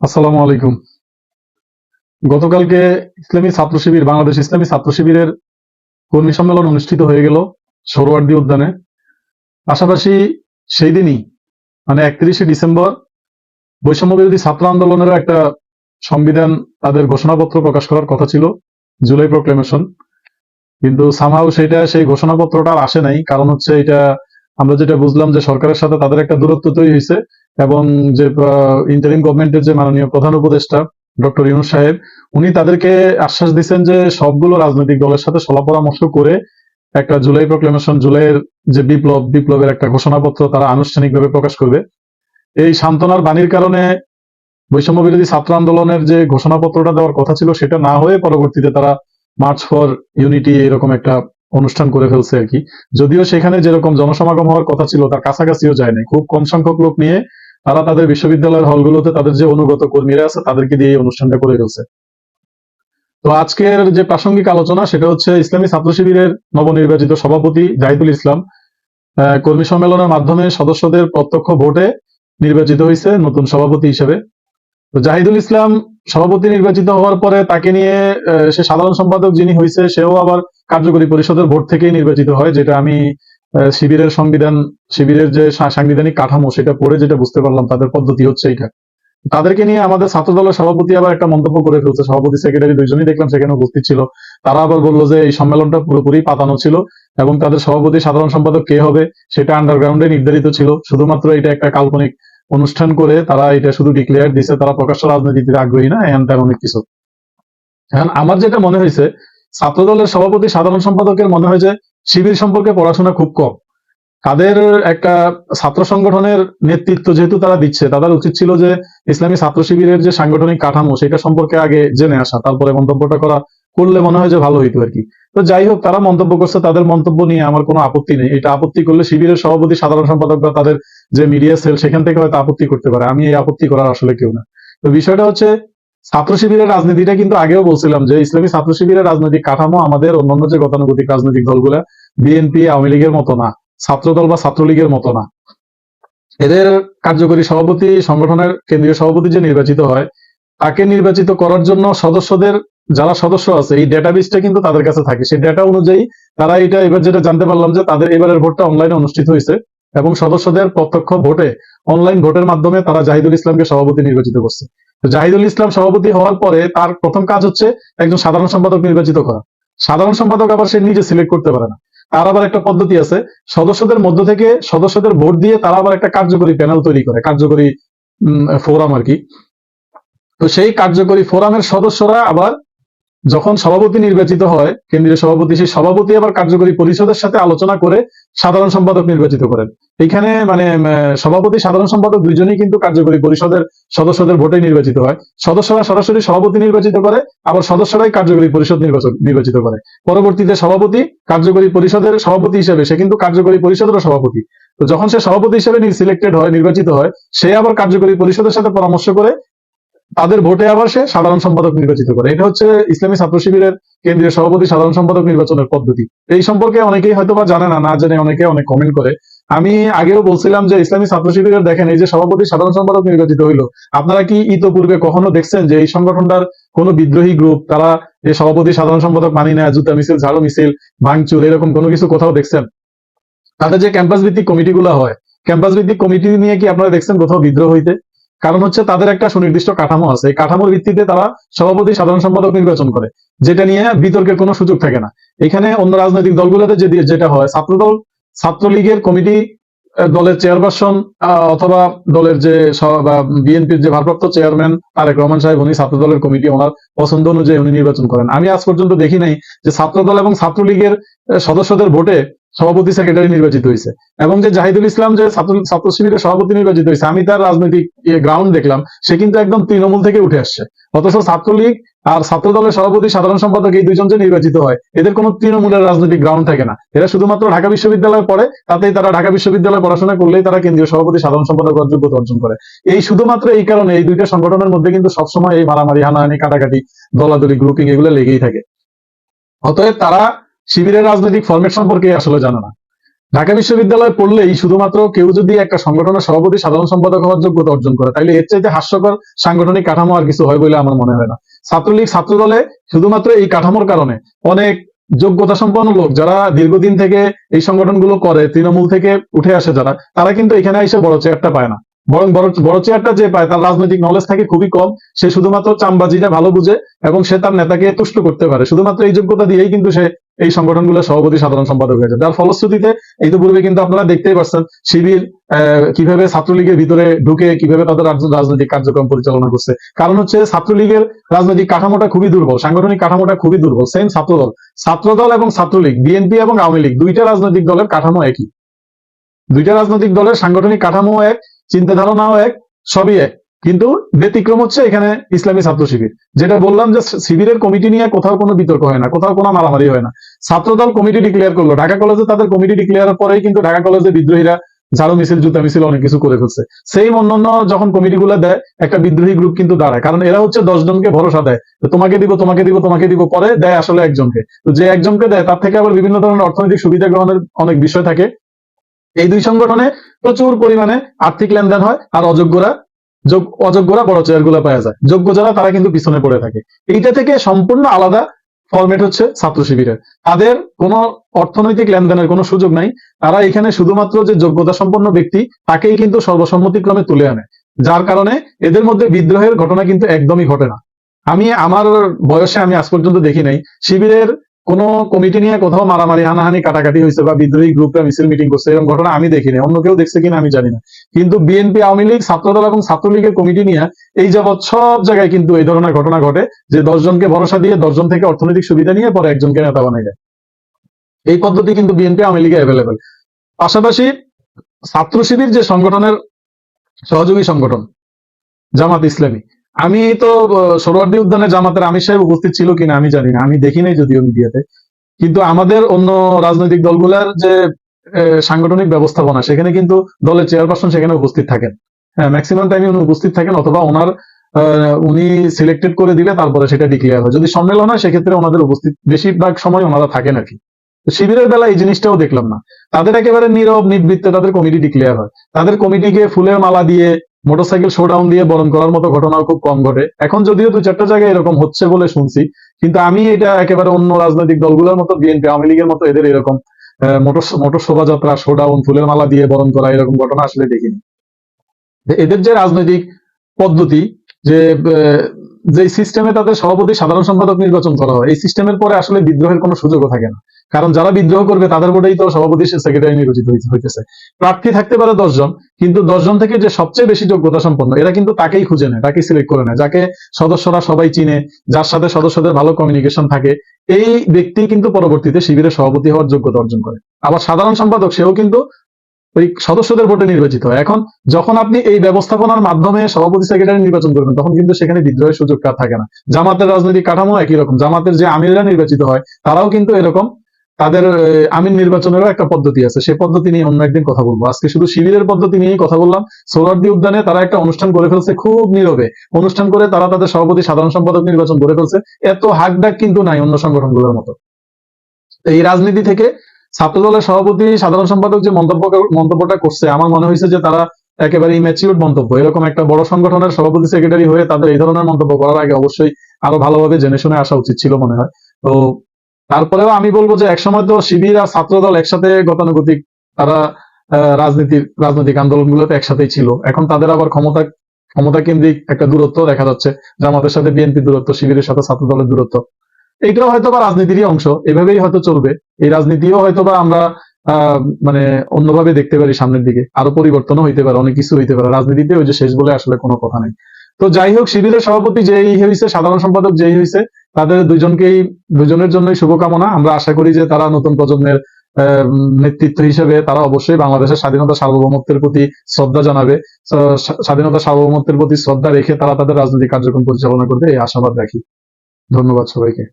আসসালামু আলাইকুম। গতকালকে ইসলামী ছাত্র শিবির, বাংলাদেশ ইসলামী ছাত্র শিবিরের কর্মী সম্মেলন অনুষ্ঠিত হয়ে গেল সরোয়ার্দী উদ্যানে। পাশাপাশি সেই দিনই মানে একত্রিশে ডিসেম্বর বৈষম্য বিরোধী ছাত্র আন্দোলনেরও একটা সংবিধান তাদের ঘোষণাপত্র প্রকাশ করার কথা ছিল, জুলাই প্রোক্লেমেশন। কিন্তু সামহাও সেটা, সেই ঘোষণাপত্রটা আসে নাই, কারণ হচ্ছে এটা আমরা যেটা বুঝলাম যে সরকারের সাথে তাদের একটা দূরত্ব তৈরি হয়েছে এবং যে ইন্টারিম গভর্নমেন্টের যে মাননীয় প্রধান উপদেষ্টা, ডক্টর ইউনুস সাহেব, উনি তাদেরকে আশ্বাস দিচ্ছেন যে সবগুলো রাজনৈতিক দলের সাথে সলা পরামর্শ করে একটা জুলাই প্রোক্লেমেশন জুলাইয়ের যে বিপ্লব, বিপ্লবের একটা ঘোষণাপত্র তারা আনুষ্ঠানিকভাবে প্রকাশ করবে। এই সান্ত্বনার বাণীর কারণে বৈষম্য বিরোধী ছাত্র আন্দোলনের যে ঘোষণাপত্রটা দেওয়ার কথা ছিল সেটা না হয়ে পরবর্তীতে তারা মার্চ ফর ইউনিটি এরকম একটা অনুষ্ঠান করে ফেলছে আর কি। যদিও সেখানে যেরকম জনসমাগম হওয়ার কথা ছিল, তার কাছাকাছিও যায় নাই। খুব কম সংখ্যক লোক নিয়ে তারা তাদের বিশ্ববিদ্যালয়ের হলগুলোতে তাদের যে অনুগত কর্মীরা আছে, তাদেরকে দিয়ে এই অনুষ্ঠানটা করে ফেলছে। তো আজকের যে প্রাসঙ্গিক আলোচনা, সেটা হচ্ছে ইসলামী ছাত্র শিবিরের নবনির্বাচিত সভাপতি জাহিদুল ইসলাম কর্মী সম্মেলনের মাধ্যমে সদস্যদের প্রত্যক্ষ ভোটে নির্বাচিত হয়েছে নতুন সভাপতি হিসেবে। তো জাহিদুল ইসলাম সভাপতি নির্বাচিত হওয়ার পরে তাকে নিয়ে সে সাধারণ সম্পাদক যিনি হয়েছে, সেও আবার কার্যকরী পরিষদের ভোট থেকেই নির্বাচিত হয়, যেটা আমি শিবিরের সংবিধান, শিবিরের যে সাংবিধানিক কাঠামো সেটা পড়ে যেটা বুঝতে পারলাম, তাদের পদ্ধতি হচ্ছে এটা তাদেরকে নিয়ে আমাদের ছাত্র দলের সভাপতি আবার একটা মন্তব্য করে ফেলছে, সভাপতি সেক্রেটারি দুইজনই দেখলাম সেখানে উপস্থিত ছিল। তারা আবার বলল যে এই সম্মেলনটা পুরোপুরি পাতানো ছিল এবং তাদের সভাপতি সাধারণ সম্পাদক কে হবে সেটা আন্ডারগ্রাউন্ডে নির্ধারিত ছিল, শুধুমাত্র এটা একটা কাল্পনিক অনুষ্ঠান করে তারা এটা শুধু ডিক্লেয়ার দিছে, তারা প্রকাশ্য রাজনীতিতে আগ্রহী না তেমন অনেক কিছু। এখন আমার যেটা মনে হয়েছে ছাত্র দলের সভাপতি সাধারণ সম্পাদকের মনে হয় যে শিবির সম্পর্কে পড়াশোনা খুব কম। তাদের একটা ছাত্র সংগঠনের নেতৃত্ব যেহেতু তারা দিচ্ছে, তাদের উচিত ছিল যে ইসলামী ছাত্র শিবিরের যে সাংগঠনিক কাঠামো, সেটা সম্পর্কে আগে জেনে আসা, তারপরে মন্তব্যটা করা করলে মনে হয় যে ভালো হইতো আর কি। তো যাই হোক, তারা মন্তব্য করছে, তাদের মন্তব্য নিয়ে আমার কোনো আপত্তি নেই। এটা আপত্তি করলে শিবিরের সভাপতি, সাধারণ সম্পাদক বা তাদের যে মিডিয়া সেল সেখান থেকে হয়তো আপত্তি করতে পারে। আমি এই আপত্তি করার আসলে কেউ না। তো বিষয়টা হচ্ছে, ছাত্র শিবিরের রাজনীতিটা কিন্তু আগেও বলছিলাম যে, ইসলামী ছাত্র শিবিরের রাজনৈতিক কাঠামো আমাদের অন্যান্য যে গতানুগতিক রাজনৈতিক দলগুলা বিএনপি আওয়ামী লীগের মতো না। ছাত্রদল বা ছাত্রলীগের মতো না। এদের কার্যকরী সভাপতি, সংগঠনের কেন্দ্রীয় সভাপতি যে নির্বাচিত হয়, তাকে নির্বাচিত করার জন্য সদস্যদের যারা সদস্য আছে, এই ডেটাবেসটা কিন্তু তাদের কাছে থাকে। সেই ডেটা অনুযায়ী তারা এটা এবার যেটা জানতে পারলাম যে তাদের এবারের ভোটটা অনলাইনে অনুষ্ঠিত হয়েছে এবং সদস্যদের প্রত্যক্ষ ভোটে অনলাইন ভোটের মাধ্যমে তারা জাহিদুল ইসলামকে সভাপতি নির্বাচিত করছে। জাহিদুল ইসলাম সভাপতি হওয়ার পরে তার প্রথম কাজ হচ্ছে একজন সাধারণ সম্পাদক নির্বাচিত করা। সাধারণ সম্পাদক আবার সে নিজে সিলেক্ট করতে পারে না। তার আবার একটা পদ্ধতি আছে, সদস্যদের মধ্য থেকে সদস্যদের ভোট দিয়ে তারা আবার একটা কার্যকরী প্যানেল তৈরি করে, কার্যকরী ফোরাম আর কি। তো সেই কার্যকরী ফোরামের সদস্যরা আবার যখন সভাপতি নির্বাচিত হয়, কেন্দ্রীয় সভাপতি সেই সভাপতি আবার কার্যকরী পরিষদের সাথে আলোচনা করে সাধারণ সম্পাদক নির্বাচিত করেন। এখানে মানে সভাপতি, সাধারণ সম্পাদক দুইজনই কিন্তু কার্যকরী পরিষদের সদস্যদের ভোটে নির্বাচিত হয়। সদস্যরা সরাসরি সভাপতি নির্বাচিত করে, আবার সদস্যরাই কার্যকরী পরিষদ নির্বাচন নির্বাচিত করে। পরবর্তীতে সভাপতি কার্যকরী পরিষদের সভাপতি হিসেবে, সে কিন্তু কার্যকরী পরিষদেরও সভাপতি। তো যখন সে সভাপতি হিসেবে সিলেক্টেড হয়, নির্বাচিত হয়, সে আবার কার্যকরী পরিষদের সাথে পরামর্শ করে তাদের ভোটে আবার সে সাধারণ সম্পাদক নির্বাচিত করে। এটা হচ্ছে ইসলামী ছাত্র শিবিরের কেন্দ্রীয় সভাপতি সাধারণ সম্পাদক নির্বাচনের পদ্ধতি। এই সম্পর্কে অনেকেই হয়তো বা জানে না জেনে অনেকে অনেক কমেন্ট করে। আমি আগেও বলছিলাম যে ইসলামী ছাত্র শিবিরের দেখেন, এই যে সভাপতি সাধারণ সম্পাদক নির্বাচিত হইল, আপনারা কি ইতোপূর্বে কখনো দেখছেন যে এই সংগঠনটার কোনো বিদ্রোহী গ্রুপ তারা যে সভাপতি সাধারণ সম্পাদক মানি না, জুতা মিছিল, ঝাড়ু মিছিল, ভাঙচুর, এরকম কোনো কিছু কোথাও দেখছেন? তাদের যে ক্যাম্পাস ভিত্তিক কমিটিগুলো হয় ক্যাম্পাস ভিত্তিক কমিটি নিয়ে কি আপনারা দেখছেন কোথাও বিদ্রোহ হইতে? কারণ হচ্ছে তাদের একটা সুনির্দিষ্ট কাঠামো আছে। এই কাঠামোর ভিত্তিতে তারা সভাপতি, সাধারণ সম্পাদক নির্বাচন করে, যেটা নিয়ে বিতর্কের কোনো সুযোগ থাকে না। এখানে অন্য রাজনৈতিক দলগুলোতে যেটা হয়, ছাত্রদল, ছাত্রলীগের কমিটি দলের চেয়ারপারসন অথবা দলের যে বিএনপির যে ভারপ্রাপ্ত চেয়ারম্যান তারেক রহমান সাহেব, উনি ছাত্র দলের কমিটি ওনার পছন্দ অনুযায়ী উনি নির্বাচন করেন। আমি আজ পর্যন্ত দেখি নাই যে ছাত্রদল এবং ছাত্রলীগের সদস্যদের ভোটে সভাপতি সেক্রেটারি নির্বাচিত হয়েছে এবং যে জাহিদুল ইসলাম যে ছাত্র শিবিরের সভাপতি নির্বাচিত হয়েছে আমি তার রাজনৈতিক গ্রাউন্ড দেখলাম, সে কিন্তু একদম তৃণমূল থেকে উঠে আসছে। অথচ ছাত্রলীগ আর ছাত্র দলের সভাপতি, সাধারণ সম্পাদক এই দুইজন যে নির্বাচিত হয়, এদের কোনো তৃণমূলের রাজনৈতিক গ্রাউন্ড থাকে না। এরা শুধুমাত্র ঢাকা বিশ্ববিদ্যালয়ে পড়ে, তাতেই তারা ঢাকা বিশ্ববিদ্যালয়ে পড়াশোনা করলেই তারা কেন্দ্রীয় সভাপতি, সাধারণ সম্পাদক যোগ্যতা অর্জন করে। এই শুধুমাত্র এই কারণে এই দুইটা সংগঠনের মধ্যে কিন্তু সবসময় এই মারামারি, হানাহানি, কাটাকাটি, দলাদলি গ্রুপিং এগুলো লেগেই থাকে। অতএব তারা শিবিরের রাজনৈতিক ফরম্যাট সম্পর্কে আসলে জানে না। ঢাকা বিশ্ববিদ্যালয়ে পড়লেই শুধুমাত্র কেউ যদি একটা সংগঠনের সভাপতি, সাধারণ সম্পাদক হওয়ার যোগ্যতা অর্জন করে তাহলে এর চাইতে হাস্যকর সাংগঠনিক কাঠামো আর কিছু হয় বলে আমার মনে হয় না। ছাত্রলীগ ছাত্র দলে শুধুমাত্র এই কাঠামোর কারণে অনেক যোগ্যতা সম্পন্ন লোক যারা দীর্ঘদিন থেকে এই সংগঠনগুলো করে, তৃণমূল থেকে উঠে আসে যারা, তারা কিন্তু এখানে এসে বড় চেয়ারটা পায় না। বরং বড় বড় চেয়ারটা যে পায়, তার রাজনৈতিক নলেজ থাকে খুবই কম, সে শুধুমাত্র চামবাজিটা ভালো বুঝে এবং সে তার নেতাকে তুষ্ট করতে পারে। শুধুমাত্র এই যোগ্যতা দিয়েই কিন্তু সে এই সংগঠনগুলোর সভাপতি সাধারণ সম্পাদক হয়েছে। যার ফলশ্রুতিতে এই তো পূর্বে কিন্তু আপনারা দেখতেই পাচ্ছেন শিবির কীভাবে ছাত্রলীগের ভিতরে ঢুকে, কীভাবে তাদের রাজনৈতিক কার্যক্রম পরিচালনা করছে। কারণ হচ্ছে ছাত্রলীগের রাজনৈতিক কাঠামোটা খুবই দুর্বল, সাংগঠনিক কাঠামোটা খুবই দুর্বল, সেম ছাত্রদল। ছাত্রদল এবং ছাত্রলীগ, বিএনপি এবং আওয়ামী লীগ, দুইটা রাজনৈতিক দলের কাঠামো একই। দুইটা রাজনৈতিক দলের সাংগঠনিক কাঠামো এক, চিন্তাধারণাও এক, সবই এক। কিন্তু ব্যতিক্রম হচ্ছে এখানে ইসলামী ছাত্র শিবির। যেটা বললাম যে শিবিরের কমিটি নিয়ে কোথাও কোনো বিতর্ক হয় না, কোথাও কোনো মারামারি হয় না। ছাত্রদল কমিটি ডিক্লেয়ার করল। ঢাকা কলেজে তাদের কমিটি ডিক্লেয়ার পরেই কিন্তু ঢাকা কলেজে বিদ্রোহীরা ঝাড়ু মিছিল, জুতা মিছিল অনেক কিছু করে ফেলছে। সেই অন্যান্য যখন কমিটিগুলো দেয়, একটা বিদ্রোহী গ্রুপ কিন্তু দাঁড়ায়। কারণ এরা হচ্ছে দশ জনকে ভরসা দেয় তোমাকে দিব তোমাকে দিব তোমাকে দিব, পরে দেয় আসলে একজনকে। তো যে একজনকে দেয়, তার থেকে আবার বিভিন্ন ধরনের অর্থনৈতিক সুবিধা গ্রহণের অনেক বিষয় থাকে। এই দুই সংগঠনে প্রচুর পরিমাণে আর্থিক লেনদেন হয় আর অযোগ্যরা যোগ- অযোগ্যরা বড় চেয়ারগুলো পাওয়া যায়। যোগ্য যারা তারা কিন্তু পিছনে পড়ে থাকে। এইটা থেকে সম্পূর্ণ আলাদা ফরম্যাট হচ্ছে ছাত্র শিবিরের। তাদের কোনো অর্থনৈতিক লেনদেনের কোনো সুযোগ নাই। তারা এখানে শুধুমাত্র যে যোগ্যতা সম্পন্ন ব্যক্তি, তাকেই কিন্তু সর্বসম্মতিক্রমে তুলে আনে। যার কারণে এদের মধ্যে বিদ্রোহের ঘটনা কিন্তু একদমই ঘটে না। আমি, আমার বয়সে আমি আজ পর্যন্ত দেখি নাই। শিবিরের কোন কমিটি নিয়ে কোথাও মারামারি, হানাহানি, কাটাকাটি হয়েছে বা বিদ্রোহী গ্রুপে মিছিল মিটিং করছে, এরকম ঘটনা আমি দেখিনি, অন্য কেউ দেখছে কিনা আমি জানি না। কিন্তু বিএনপি আওয়ামী লীগ, ছাত্রদল এবং ছাত্রলীগের কমিটি নিয়ে এই যাবৎ সব জায়গায় কিন্তু এই ধরনের ঘটনা ঘটে, যে দশজনকে ভরসা দিয়ে দশজন থেকে অর্থনৈতিক সুবিধা নিয়ে পরে একজনকে নেতা বানাই দেয়। এই পদ্ধতি কিন্তু বিএনপি আওয়ামী লীগে অ্যাভেলেবেল পাশাপাশি ছাত্র শিবির যে সংগঠনের সহযোগী সংগঠন, জামাত ইসলামী আমি তো আহ, সোহরাওয়ার্দী উদ্যানে জামাতের আমির সাহেব উপস্থিত ছিল কিনা আমি জানি না। আমি দেখি নাই যদিও মিডিয়াতে। কিন্তু আমাদের অন্য রাজনৈতিক দলগুলোর যে সাংগঠনিক ব্যবস্থাপনা সেখানে কিন্তু দলের চেয়ারপারসন সেখানে উপস্থিত থাকেন। হ্যাঁ ম্যাক্সিমাম টাইমে উনি উপস্থিত থাকেন অথবা ওনার উনি সিলেক্টেড করে দিলে তারপরে সেটা ডিক্লেয়ার হয়। যদি সম্মেলন হয় সেক্ষেত্রে ওনাদের উপস্থিত বেশিরভাগ সময় ওনারা থাকেন আর কি। শিবিরের বেলা এই জিনিসটাও দেখলাম না। তাদের একেবারে নীরব নিবৃত্তে তাদের কমিটি ডিক্লেয়ার হয়। তাদের কমিটিকে ফুলের মালা দিয়ে মোটরসাইকেল শোডাউন দিয়ে বরণ করার মতো ঘটনাও খুব কম ঘটে। এখন যদিও দু চারটা জায়গায় এরকম হচ্ছে বলে শুনছি, কিন্তু আমি এটা একেবারে অন্য রাজনৈতিক দলগুলোর মতো বিএনপি আওয়ামী লীগের মতো, এদের এরকম মোটর মোটর শোভাযাত্রা শোডাউন ফুলের মালা দিয়ে বরণ করা এরকম ঘটনা আসলে দেখিনি। এদের যে রাজনৈতিক পদ্ধতি, যে যে সিস্টেমে তাদের সভাপতি সাধারণ সম্পাদক নির্বাচন করা হয়, এই সিস্টেমের পরে আসলে বিদ্রোহের কোনো সুযোগও থাকে না। কারণ যারা বিদ্রোহ করবে, তাদের ভোটেই তো সভাপতি সেক্রেটারি নির্বাচিত হইতেছে। প্রার্থী থাকতে পারে দশজন, কিন্তু দশজন থেকে যে সবচেয়ে বেশি যোগ্যতা সম্পন্ন, এরা কিন্তু তাকেই খুঁজে নেয়, তাকেই সিলেক্ট করে নেয়। যাকে সদস্যরা সবাই চিনে, যার সাথে সদস্যদের ভালো কমিউনিকেশন থাকে, এই ব্যক্তি কিন্তু পরবর্তীতে শিবিরের সভাপতি হওয়ার যোগ্যতা অর্জন করে। আবার সাধারণ সম্পাদক, সেও কিন্তু ওই সদস্যদের ভোটে নির্বাচিত। হয় এখন যখন আপনি এই ব্যবস্থাপনার মাধ্যমে সভাপতি সেক্রেটারি নির্বাচন করবেন, তখন কিন্তু সেখানে বিদ্রোহের সুযোগ থাকে না। জামাতের রাজনৈতিক কাঠামো একই রকম। জামাতের যে আমিররা নির্বাচিত হয়, তারাও কিন্তু এরকম তাদের আমির নির্বাচনেরও একটা পদ্ধতি আছে। সেই পদ্ধতি নিয়ে অন্য একদিন কথা বলব। আজকে শুধু শিবিরের পদ্ধতি নিয়েই কথা বললাম। সোলারদি উদ্যানে তারা একটা অনুষ্ঠান করে ফেলছে খুব নীরবে। অনুষ্ঠান করে তারা তাদের সভাপতি, সাধারণ সম্পাদক নির্বাচন করে ফেলছে। এত হাক ডাক কিন্তু নাই অন্য সংগঠনগুলোর মতো। এই রাজনীতি থেকে ছাত্রদলের সভাপতি, সাধারণ সম্পাদক যে মন্তব্য, মন্তব্যটা করছে, আমার মনে হয়েছে যে তারা একেবারে ইম্যাচিউর মন্তব্য। এরকম একটা বড় সংগঠনের সভাপতি সেক্রেটারি হয়ে তাদের এই ধরনের মন্তব্য করার আগে অবশ্যই আরও ভালোভাবে জেনে শুনে আসা উচিত ছিল মনে হয়। তো তারপরেও আমি বলব যে একসময় তো শিবির আর ছাত্রদল একসাথে গতানুগতিক তারা রাজনীতির রাজনৈতিক আন্দোলনগুলোতে একসাথেই ছিল। এখন তাদের আবার ক্ষমতা ক্ষমতা কেন্দ্রিক একটা দূরত্ব দেখা যাচ্ছে জামাতের সাথে বিএনপি দূরত্ব, শিবিরের সাথে ছাত্রদলের দূরত্ব। এইটাও হয়তো বা রাজনীতিরই অংশ, এভাবেই হয়তো চলবে। এই রাজনীতিও হয়তো বা আমরা মানে অন্যভাবে দেখতে পারি সামনের দিকে। আরও পরিবর্তনও হইতে পারে, অনেক কিছু হইতে পারে। রাজনীতিতে ওই যে শেষ বলে আসলে কোনো কথা নেই। তো যাই হোক, শিবিরের সভাপতি যেই হয়েছে সাধারণ সম্পাদক যেই হয়েছে তাদের দুজনকেই, দুজনের জন্যই শুভকামনা। আমরা আশা করি যে তারা নতুন প্রজন্মের নেতৃত্ব হিসেবে তারা অবশ্যই বাংলাদেশের স্বাধীনতা সার্বভৌমত্বের প্রতি শ্রদ্ধা জানাবে। স্বাধীনতা সার্বভৌমত্বের প্রতি শ্রদ্ধা রেখে তারা তাদের রাজনৈতিক কার্যক্রম পরিচালনা করবে, এই আশাবাদ রাখি। ধন্যবাদ সবাইকে।